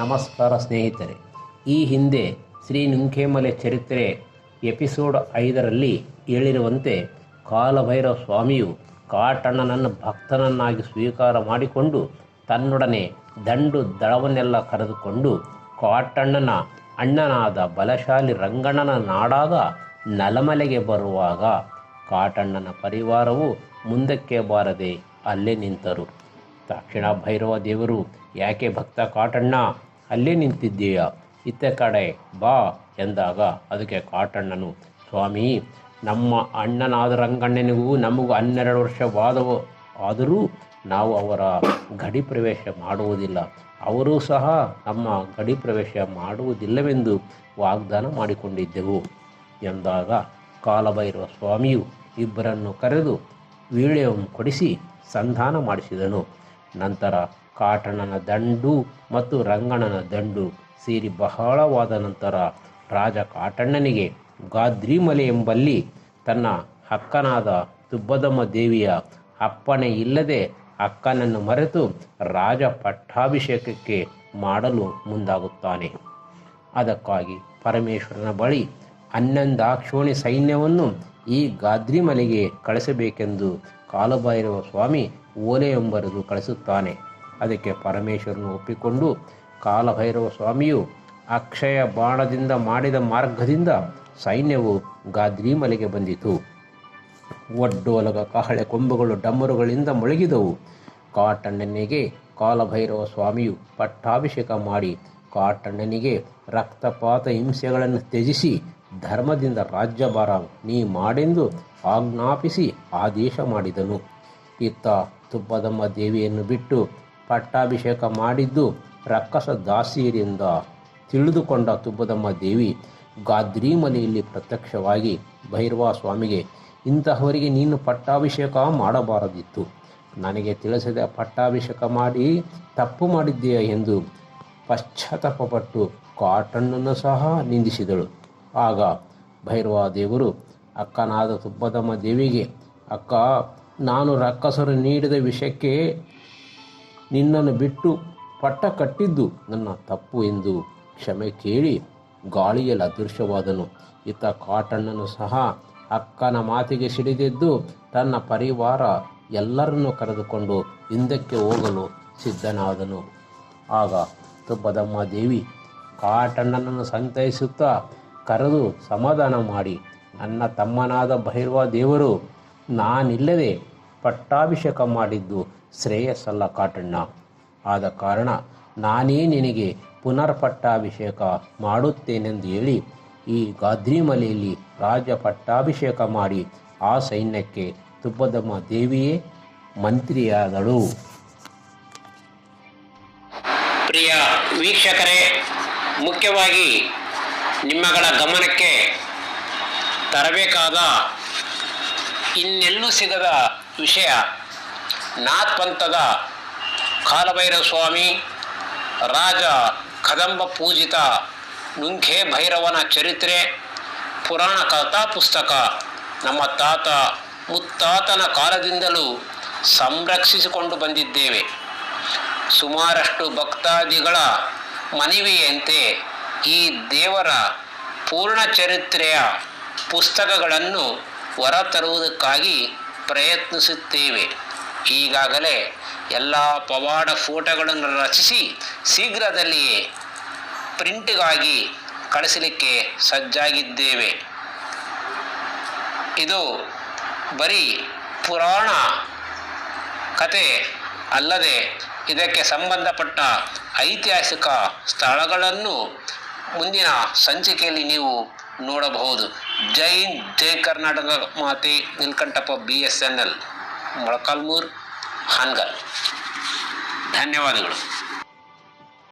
ನಮಸ್ಕಾರ ಸ್ನೇಹಿತರೆ, ಈ ಹಿಂದೆ ಶ್ರೀ ನುಂಕೇಮಲೆ ಚರಿತ್ರೆ ಎಪಿಸೋಡ್ ಐದರಲ್ಲಿ ಹೇಳಿರುವಂತೆ ಕಾಲಭೈರವ ಸ್ವಾಮಿಯು ಕಾಟಣ್ಣನನ್ನು ಭಕ್ತನನ್ನಾಗಿ ಸ್ವೀಕಾರ ಮಾಡಿಕೊಂಡು ತನ್ನೊಡನೆ ದಂಡು ದಳವನ್ನೆಲ್ಲ ಕರೆದುಕೊಂಡು ಕಾಟಣ್ಣನ ಅಣ್ಣನಾದ ಬಲಶಾಲಿ ರಂಗಣ್ಣನ ನಾಡಾದ ನಲಮಲೆಗೆ ಬರುವಾಗ ಕಾಟಣ್ಣನ ಪರಿವಾರವು ಮುಂದಕ್ಕೆ ಬಾರದೆ ಅಲ್ಲೇ ನಿಂತರು. ತಕ್ಷಣ ಭೈರವ ದೇವರು, ಯಾಕೆ ಭಕ್ತ ಕಾಟಣ್ಣ? ಅಲ್ಲೇ ನಿಂತಿದ್ದೀಯ? ಇತ್ತ ಕಡೆ ಬಾ ಎಂದಾಗ ಅದಕ್ಕೆ ಕಾಟಣ್ಣನು, ಸ್ವಾಮಿ, ನಮ್ಮ ಅಣ್ಣನಾದ ರಂಗಣ್ಣನಿಗೂ ನಮಗೂ ಹನ್ನೆರಡು ವರ್ಷವಾದವು ಆದರೂ ನಾವು ಅವರ ಗಡಿ ಪ್ರವೇಶ ಮಾಡುವುದಿಲ್ಲ. ಅವರೂ ಸಹ ನಮ್ಮ ಗಡಿ ಪ್ರವೇಶ ಮಾಡುವುದಿಲ್ಲವೆಂದು ವಾಗ್ದಾನ ಮಾಡಿಕೊಂಡಿದ್ದೆವು ಎಂದಾಗ ಕಾಲಭೈರವ ಸ್ವಾಮಿಯು ಇಬ್ಬರನ್ನು ಕರೆದು ವೀಳ್ಯವನ್ನು ಕೊಡಿಸಿ ಸಂಧಾನ ಮಾಡಿಸಿದನು. ನಂತರ ಕಾಟಣನ ದಂಡು ಮತ್ತು ರಂಗಣನ ದಂಡು ಸೇರಿ ಬಹಳವಾದ ನಂತರ ರಾಜ ಕಾಟಣ್ಣನಿಗೆ ಗಾದ್ರಿಮಲೆ ಎಂಬಲ್ಲಿ ತನ್ನ ಅಕ್ಕನಾದ ತುಬ್ಬದಮ್ಮ ದೇವಿಯ ಅಪ್ಪಣೆ ಇಲ್ಲದೆ ಅಕ್ಕನನ್ನು ಮರೆತು ರಾಜ ಪಟ್ಟಾಭಿಷೇಕಕ್ಕೆ ಮಾಡಲು ಮುಂದಾಗುತ್ತಾನೆ. ಅದಕ್ಕಾಗಿ ಪರಮೇಶ್ವರನ ಬಳಿ ಹನ್ನೊಂದಾಕ್ಷೋಣಿ ಸೈನ್ಯವನ್ನು ಈ ಗಾದ್ರಿ ಮಲೆಗೆ ಕಳಿಸಬೇಕೆಂದು ಕಾಲಭೈರವ ಸ್ವಾಮಿ ಓಲೆ ಎಂಬರೆದು ಕಳಿಸುತ್ತಾನೆ. ಅದಕ್ಕೆ ಪರಮೇಶ್ವರನು ಒಪ್ಪಿಕೊಂಡು ಕಾಲಭೈರವ ಸ್ವಾಮಿಯು ಅಕ್ಷಯ ಬಾಣದಿಂದ ಮಾಡಿದ ಮಾರ್ಗದಿಂದ ಸೈನ್ಯವು ಗಾದ್ರಿ ಮಲೆಗೆ ಬಂದಿತು. ಒಡ್ಡೋಲಗ, ಕಹಳೆ ಕೊಂಬುಗಳು ಡಮ್ಮರುಗಳಿಂದ ಮೊಳಗಿದವು. ಕಾಟಣ್ಣನಿಗೆ ಕಾಲಭೈರವ ಸ್ವಾಮಿಯು ಪಟ್ಟಾಭಿಷೇಕ ಮಾಡಿ ಕಾಟಣ್ಣನಿಗೆ ರಕ್ತಪಾತ ಹಿಂಸೆಗಳನ್ನು ತ್ಯಜಿಸಿ ಧರ್ಮದಿಂದ ರಾಜ್ಯಭಾರ ನೀ ಮಾಡೆಂದು ಆಜ್ಞಾಪಿಸಿ ಆದೇಶ ಮಾಡಿದನು. ಇತ್ತ ತುಪ್ಪದಮ್ಮ ದೇವಿಯನ್ನು ಬಿಟ್ಟು ಪಟ್ಟಾಭಿಷೇಕ ಮಾಡಿದ್ದು ರಕ್ಕಸ ದಾಸಿಯರಿಂದ ತಿಳಿದುಕೊಂಡ ತುಪ್ಪದಮ್ಮ ದೇವಿ ಗಾದ್ರಿ ಮನೆಯಲ್ಲಿ ಪ್ರತ್ಯಕ್ಷವಾಗಿ ಭೈರವ ಸ್ವಾಮಿಗೆ, ಇಂತಹವರಿಗೆ ನೀನು ಪಟ್ಟಾಭಿಷೇಕ ಮಾಡಬಾರದಿತ್ತು. ನನಗೆ ತಿಳಿಸದೆ ಪಟ್ಟಾಭಿಷೇಕ ಮಾಡಿ ತಪ್ಪು ಮಾಡಿದ್ದೀಯ ಎಂದು ಪಶ್ಚಾತ್ತಾಪಪಟ್ಟು ಕಾಟಣ್ಣನ್ನು ಸಹ ನಿಂದಿಸಿದಳು. ಆಗ ಭೈರವ ದೇವರು, ಅಕ್ಕನಾದ ಸುಬ್ಬದಮ್ಮ ದೇವಿಗೆ, ಅಕ್ಕ, ನಾನು ರಕ್ಕಸರು ನೀಡಿದ ವಿಷಯಕ್ಕೆ ನಿನ್ನನ್ನು ಬಿಟ್ಟು ಪಟ್ಟ ಕಟ್ಟಿದ್ದು ನನ್ನ ತಪ್ಪು ಎಂದು ಕ್ಷಮೆ ಕೇಳಿ ಗಾಳಿಯಲ್ಲಿ ಅದೃಶ್ಯವಾದನು. ಇತ್ತ ಕಾಟಣ್ಣನು ಸಹ ಅಕ್ಕನ ಮಾತಿಗೆ ಸಿಡಿದಿದ್ದು ತನ್ನ ಪರಿವಾರ ಎಲ್ಲರನ್ನೂ ಕರೆದುಕೊಂಡು ಹಿಂದಕ್ಕೆ ಹೋಗಲು ಸಿದ್ಧನಾದನು. ಆಗ ತುಬ್ಬದಮ್ಮ ದೇವಿ ಕಾಟಣ್ಣನನ್ನು ಸಂತೈಸುತ್ತಾ ಕರೆದು ಸಮಾಧಾನ ಮಾಡಿ. ನನ್ನ ತಮ್ಮನಾದ ಭೈರವ ದೇವರು ನಾನಿಲ್ಲದೆ ಪಟ್ಟಾಭಿಷೇಕ ಮಾಡಿದ್ದು ಶ್ರೇಯಸ್ಸಲ್ಲ ಕಾಟಣ್ಣ. ಆದ ಕಾರಣ ನಾನೇ ನಿನಗೆ ಪುನರ್ ಪಟ್ಟಾಭಿಷೇಕ ಮಾಡುತ್ತೇನೆಂದು ಹೇಳಿ ಈ ಗಾದ್ರಿಮಲೆಯಲ್ಲಿ ರಾಜ ಪಟ್ಟಾಭಿಷೇಕ ಮಾಡಿ ಆ ಸೈನ್ಯಕ್ಕೆ ತುಪ್ಪದಮ್ಮ ದೇವಿಯೇ ಮಂತ್ರಿಯಾದಳು. ಪ್ರಿಯ ವೀಕ್ಷಕರೇ, ಮುಖ್ಯವಾಗಿ ನಿಮ್ಮಗಳ ಗಮನಕ್ಕೆ ತರಬೇಕಾದ ಇನ್ನೆಲ್ಲೂ ಸಿಗದ ವಿಷಯ ನಾಥ್ ಪಂಥದ ಕಾಲಭೈರವ ಸ್ವಾಮಿ ರಾಜ ಕದಂಬ ಪೂಜಿತ ನುಂಖೆ ಭೈರವನ ಚರಿತ್ರೆ, ಪುರಾಣ ಕಥಾ ಪುಸ್ತಕ ನಮ್ಮ ತಾತ ಮುತ್ತಾತನ ಕಾಲದಿಂದಲೂ ಸಂರಕ್ಷಿಸಿಕೊಂಡು ಬಂದಿದ್ದೇವೆ. ಸುಮಾರಷ್ಟು ಭಕ್ತಾದಿಗಳ ಮನವಿಯಂತೆ ಈ ದೇವರ ಪೂರ್ಣ ಚರಿತ್ರೆಯ ಪುಸ್ತಕಗಳನ್ನು ಹೊರತರುವುದಕ್ಕಾಗಿ ಪ್ರಯತ್ನಿಸುತ್ತೇವೆ. ಈಗಾಗಲೇ ಎಲ್ಲ ಪವಾಡ ಫೋಟೋಗಳನ್ನು ರಚಿಸಿ ಶೀಘ್ರದಲ್ಲಿಯೇ ಪ್ರಿಂಟ್ಗಾಗಿ ಕಳಿಸಲಿಕ್ಕೆ ಸಜ್ಜಾಗಿದ್ದೇವೆ. ಇದು ಬರೀ ಪುರಾಣ ಕತೆ ಅಲ್ಲದೆ ಇದಕ್ಕೆ ಸಂಬಂಧಪಟ್ಟ ಐತಿಹಾಸಿಕ ಸ್ಥಳಗಳನ್ನು ಮುಂದಿನ ಸಂಚಿಕೆಯಲ್ಲಿ ನೀವು ನೋಡಬಹುದು. ಜೈ ಹಿಂದ್, ಜೈ ಕರ್ನಾಟಕ. ಮಾತೆ Neelkanthappa B S N L Molakalmur Hangal. ಧನ್ಯವಾದಗಳು.